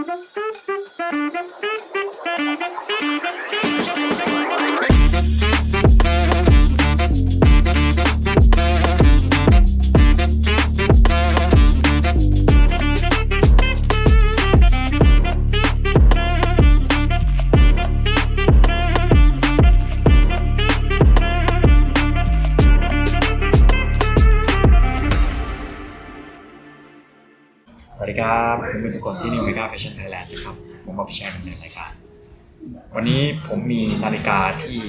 ส วัสดีครับเพื่อนทุกคนที่นิวเมกาแฟชั่นไทยแลนด์นะครับ ผมกับพี่แชร์ดำเนินรายการ วันนี้ผมมีนาฬิกาที่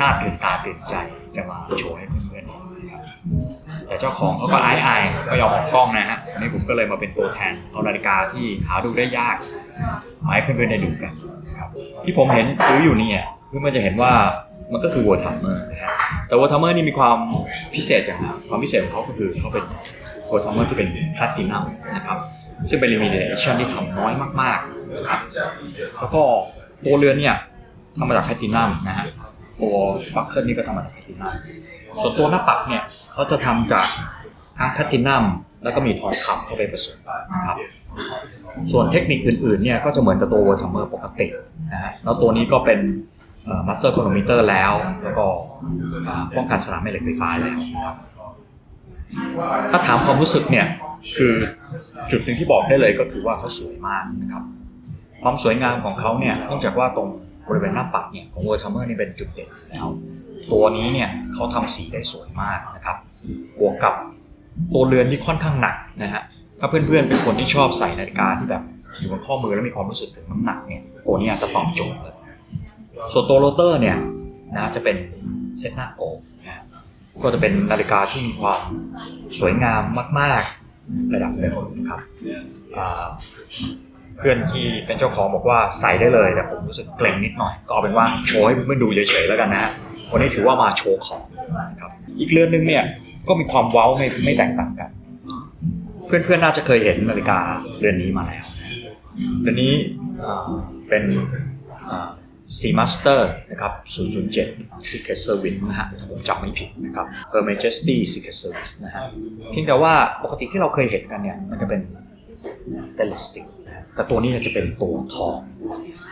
น่าตื่นตาตื่นใจจะมาโชว์ให้เพื่อนๆนะครับแต่เจ้าของเขาก็อายอายๆไม่ยอมออกกล้องนะฮะวันนี้ผมก็เลยมาเป็นตัวแทนเอานาฬิกาที่หาดูได้ยากมาให้เพื่อนๆได้ดูกันนะครับที่ผมเห็นถืออยู่เนี่ยเพื่อนๆจะเห็นว่ามันก็คือวอร์ทัมเมอร์นะฮะแต่วอร์ทัมเมอร์นี่มีความพิเศษอย่างหนึงความพิเศษของเขาก็คือเขาเป็นวอร์ทัมเมอร์ที่เป็นแพลตินัมนะครับ ซึ่งเป็นลิมิเต็ด d ชั่นที่ทำน้อยมากๆนะครับแล้วก็ตัวเรือนเนี่ยทำมาจากแพลตินัมนะฮะตัวบัคเกิลนี่ก็ทำมาจากแพลตินัมส่วนตัวหน้าปักเนี่ยเขาจะทำจากทั้งแพลตินัมแล้วก็มีทองคำเข้าไปผสมนะครับ ส่วนเทคนิคอื่นๆเนี่ยก็จะเหมือนกับตัว w o r d Hammer ปกตินะฮะแล้วตัวนี้ก็เป็นมาสเตอร์ r o โนมิเตอร์แล้ว แล้วก็อ่าป้องกันสนามแม่เหล็กไฟฟ้าแล้วนะครับถ้าถามความรู้สึกเนี่ย คือจุดหนึ่งที่บอกได้เลยก็คือว่าเขาสวยมากนะครับ ความสวยงามของเขาเนี่ยเนื่องจากว่าตรงบริเวณหน้าปัดเนี่ยของ w o r d Hammer นี่เป็นจุดเด่นแล้วตัวนี้เนี่ยเขาทำสีได้สวยมากนะครับ บวกกับตัวเรือนที่ค่อนข้างหนักนะฮะถ้าเพื่อนๆเป็นคนที่ชอบใส่นาฬิกาที่แบบอยู่บนข้อมือแล้วมีความรู้สึกถึงน้ำหนักเนี่ยตัวนี้จะตอบโจทย์เลยส่วนตัวโรเตอร์เนี่ยนะจะเป็นเซตหน้าโกนะฮะก็จะเป็นนาฬิกาที่มีความสวยงามมากๆ ระดับหนึ่งครับเพื่อนที่เป็นเจ้าของบอกว่าใส่ได้เลย แต่ผมรู้สึกเกรงนิดหน่อย ก็เอาเป็นว่าโชว์ให้เพื่อนดูเฉยๆแล้วกันนะฮะวันนี้ถือว่ามาโชว์ของครับ อีกเรือนหนึงเนี่ยก็มีความเว้าไม่ไม่แตกต่างกัน เพื่อนๆน่าจะเคยเห็นนาฬิกาเรือนนี้มาแล้วเรือนนี้เป็น ซีมาสเตอร์นะครับ007 Secret Service นะฮะถ้าผมจำไม่ผิดนะครับ Her Majesty Secret Service นะฮะเพียงแต่ว่าปกติที่เราเคยเห็นกันเนี่ย มันจะเป็น stainless steel นะฮะแต่ตัวนี้จะเป็นตัวทอง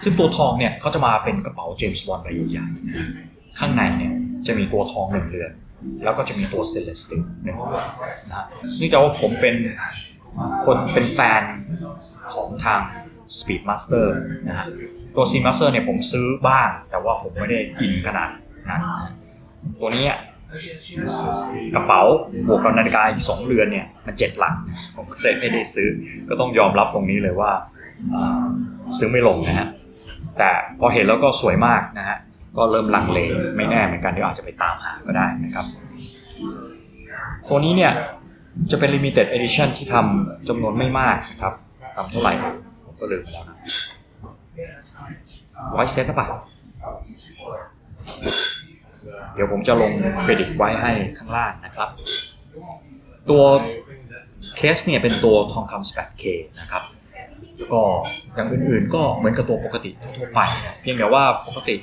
ซึ่งตัวทองเนี่ยเขาจะมาเป็นกระเป๋าเจมส์บอนด์ใบใหญ่ๆข้างในเนี่ยจะมีตัวทองหนึ่งเรือน แล้วก็จะมีตัว stainless steel หนึ่งเรือนนะฮะเนื่องจากว่าผมเป็นคนเป็นแฟนของทาง Speedmaster นะฮะตัว Speedmaster เนี่ยผมซื้อบ้าง แต่ว่าผมไม่ได้อินขนาดนั้นนะฮะตัวนี้อะกระเป๋าบวกกับนาฬิกาอีกสองเรือนเนี่ยมันเจ็ดหลักผมก็เลยไม่ได้ซื้อก็ต้องยอมรับตรงนี้เลยว่าอ่าซื้อไม่ลงนะฮะแต่พอเห็นแล้วก็สวยมากนะฮะก็เริ่มลังเลไม่แน่เหมือนกันเดี๋ยวอาจจะไปตามหาก็ได้นะครับตัวนี้เนี่ยจะเป็น limited edition ที่ทำจำนวนไม่มากนะครับทำเท่าไหร่ผม ก็ลืมไปแล้วนะร้อยเซตหรือเปล่าเดี๋ยวผมจะลงเครดิตไว้ให้ข้างล่างนะครับ ตัวเคสเนี่ยเป็นตัวทองคำ 18K นะครับ ก็อย่างอื่นๆก็เหมือนกับตัวปกติทั่วๆไป เพียงแต่ว่าปกติ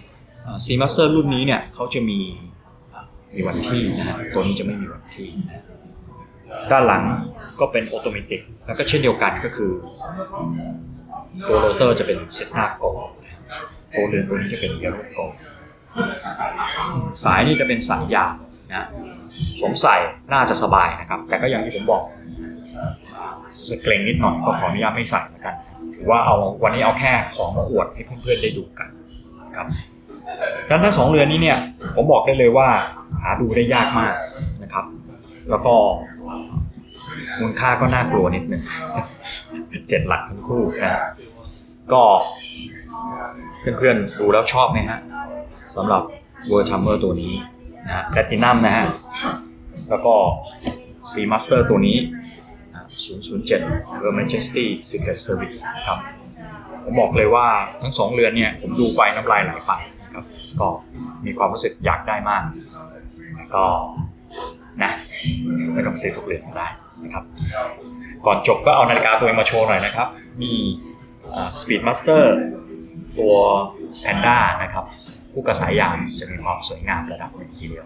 ซีมาสเตอร์รุ่นนี้เนี่ยเขาจะมีอ่ามีวันที่นะฮะตัวนี้จะไม่มีวันที่นะด้านหลังก็เป็นออโตเมติกแล้วก็เช่นเดียวกันก็คือ ตัวโรเตอร์จะเป็นเซตหน้าโกลตัวเรือนตัวนี้จะเป็นเยลโลโกลสายนี่จะเป็นสายยาวนะสวมใส่น่าจะสบายนะครับ แต่ก็อย่างที่ผมบอกรู้สึกเกรงนิดหน่อยก็ขออนุญาตไม่ใส่แล้วกันถือว่าเอาวันนี้เอาแค่ของมาอวดให้เพื่อนๆได้ดูกันครับดังนั้นทั้งสองเรือนนี้เนี่ยผมบอกได้เลยว่าหาดูได้ยากมากนะครับ แล้วก็มูลค่าก็น่ากลัวนิดนึงเจ็ดหลักทั้งคู่นะ ก็เพื่อนๆดูแล้วชอบไหมฮะสำหรับเวอร์ชัมเมอร์ตัวนี้นะฮะแพลตินัมนะฮะ แล้วก็ซีมาสเตอร์ตัวนี้ 007 Her Majesty Secret Service ครับ ผมบอกเลยว่าทั้งสองเรือนเนี่ย ผมดูไปน้ำลายไหลไปครับก็มีความรู้สึกอยากได้มาก ก็นะไม่ต้องซื้อทุกเรือนก็ได้นะครับ ก่อนจบก็เอานาฬิกาตัวเองมาโชว์หน่อยนะครับ มี อ่า Speedmaster ตัว Panda นะครับคู่กับสายยางจะมีความสวยงามระดับหนึ่งทีเดียว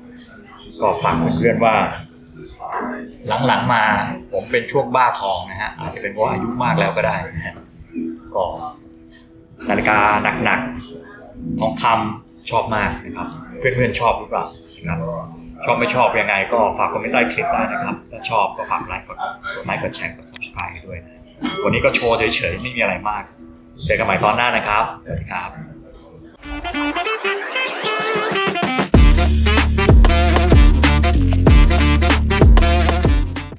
ก็ฝากเพื่อนๆว่า หลังๆมาผมเป็นช่วงบ้าทองนะฮะอาจจะเป็นเพราะอายุมากแล้วก็ได้นะฮะก็นาฬิกาหนักๆทองคำชอบมากนะครับ เพื่อนๆชอบหรือเปล่านะครับชอบไม่ชอบยังไงก็ฝากคอมเมนต์ใต้คลิปได้นะครับ ถ้าชอบก็ฝากไลค์กดไลค์กดแชร์กด subscribe ด้วยนะวันนี้ก็โชว์เฉยๆ ไม่มีอะไรมาก เจอกันใหม่ตอนหน้านะครับสวัสดีครับ